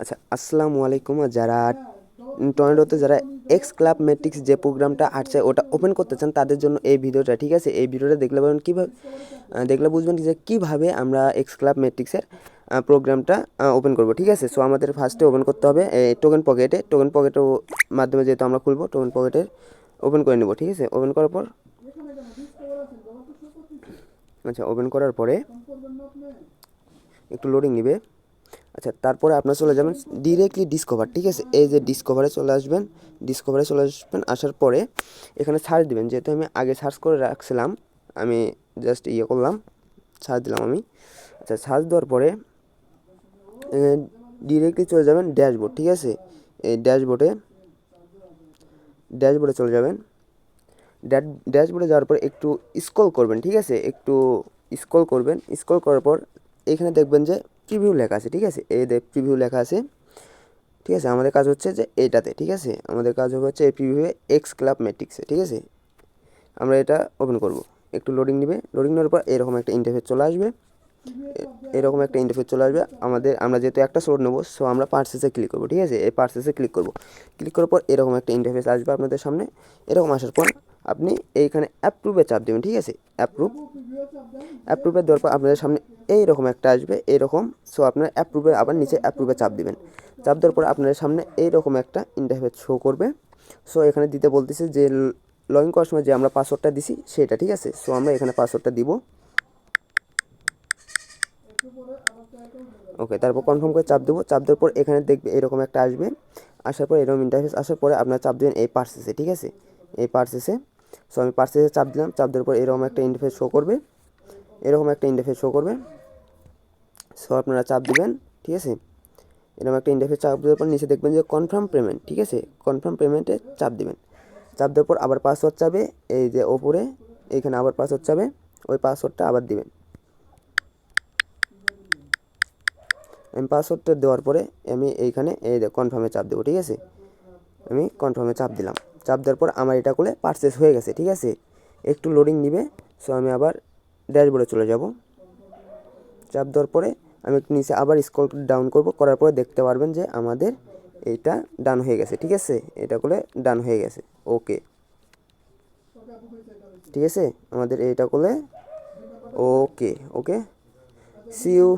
আচ্ছা আসসালামু আলাইকুম। যারা টর্নেডোতে যারা এক্স ক্লাব ম্যাট্রিক্স যে প্রোগ্রামটা আসছে, ওটা ওপেন করতে চান, তাদের জন্য এই ভিডিওটা, ঠিক আছে? এই ভিডিওটা দেখলে পাবেন কীভাবে দেখলে বুঝবেন যে কীভাবে আমরা এক্স ক্লাব ম্যাট্রিক্সের প্রোগ্রামটা ওপেন করব, ঠিক আছে? সো আমাদের ফার্স্টে ওপেন করতে হবে টোকেন পকেটে টোকেন পকেটের মাধ্যমে যেহেতু আমরা খুলবো টোকেন পকেটের ওপেন করে নেব, ঠিক আছে? ওপেন করার পর আচ্ছা ওপেন করার পরে একটু লোডিং নেবে। আচ্ছা তারপরে আপনারা চলে যাবেন ডিরেক্টলি ডিসকভার ঠিক আছে? এই যে ডিসকভারে চলে আসবেন ডিসকভারে চলে আসবেন আসার পরে এখানে সার্চ দিবেন। যেহেতু আমি আগে সার্চ করে রাখছিলাম আমি জাস্ট ইয়ে করলাম সার্চ দিলাম আমি। আচ্ছা সার্চ দেওয়ার পরে ডিরেক্টলি চলে যাবেন ড্যাশবোর্ড ঠিক আছে? এই ড্যাশবোর্ডে ড্যাশবোর্ডে চলে যাবেন। ড্যাশবোর্ডে যাওয়ার পর একটু স্ক্রল করবেন ঠিক আছে? একটু স্ক্রল করবেন। স্ক্রল করার পর এখানে দেখবেন যে প্রিভিউ লেখা আছে, ঠিক আছে? এই প্রিভিউ লেখা আছে। ঠিক আছে? আমাদের কাজ হচ্ছে যে এইটাতে ঠিক আছে? আমাদের কাজ হচ্ছে এই প্রিভিউয়ে এক্স ক্লাব ম্যাট্রিক্সে ঠিক আছে? আমরা এটা ওপেন করব। একটু লোডিং নেবে। লোডিং নেওয়ার পর এরকম একটা ইন্টারফেস চলে আসবে। এরকম একটা ইন্টারফেস চলে আসবে। আমাদের, আমরা যেহেতু একটা স্লোট নেব সো আমরা পার্সেসে ক্লিক করব, ঠিক আছে? এই পার্সেসে ক্লিক করব। ক্লিক করার পর এরকম একটা ইন্টারফেস আসবে আপনাদের সামনে। এরকম আসার পর আপনি এইখানে অ্যাপ্রুভে চাপ দেবেন, ঠিক আছে? অ্যাপ্রুভ অ্যাপ্রুভে দেওয়ার পর আপনাদের সামনে এইরকম একটা আসবে, এইরকম। সো আপনার অ্যাপ্রুভে আবার নিচে অ্যাপ্রুভে চাপ দিবেন। চাপ দেওয়ার পর আপনাদের সামনে এইরকম একটা ইন্টারফেস শো করবে। সো এখানে দিতে বলতেছে যে লগ ইন করার সময় যে আমরা পাসওয়ার্ডটা দিছি, সেটা, ঠিক আছে? সো আমরা এখানে পাসওয়ার্ডটা দিব। ওকে তারপর কনফার্ম করে চাপ দেবো। চাপ দেওয়ার পর এখানে দেখবে এরকম একটা আসবে। আসার পর এরকম ইন্টারফেস আসার পরে আপনার চাপ দেবেন এই পার্সেসে ঠিক আছে? এই পার্সেসে সো আমি পার্সেসে চাপ দিলাম, চাপ দেওয়ার পর এরকম একটা ইন্টারফেস শো করবে। এরকম একটা ইন্টারফেস শো করবে। সো আপনারা চাপ দিবেন, ঠিক আছে? এরকম একটা ইন্টারফেস চাপ দেওয়ার পর নিচে দেখবেন যে কনফার্ম পেমেন্ট ঠিক আছে? কনফার্ম পেমেন্টে চাপ দিবেন। চাপ দেওয়ার পর আবার পাসওয়ার্ড চাবে, এই যে ওপরে এইখানে আবার পাসওয়ার্ড চাবে, ওই পাসওয়ার্ডটা আবার দিবেন। আমি পাসওয়ার্ডটা দেওয়ার পরে আমি এইখানে এই কনফার্মে চাপ দেবো, ঠিক আছে? আমি কনফার্মে চাপ দিলাম। চাপ দেওয়ার পর আমার এটা করলে পারচেস হয়ে গেছে, ঠিক আছে? একটু লোডিং নিবে সো আমি আবার ড্যাশবোর্ডে চলে যাব। চাপ দেওয়ার পরে আমি একটু নিচে আবার স্ক্রল ডাউন করব, করার পরে দেখতে পারবেন যে আমাদের এটা ডান হয়ে গেছে, ঠিক আছে? এটা করলে ডান হয়ে গেছে ওকে ঠিক আছে? আমাদের এটা করলে ওকে ওকে সি ইউ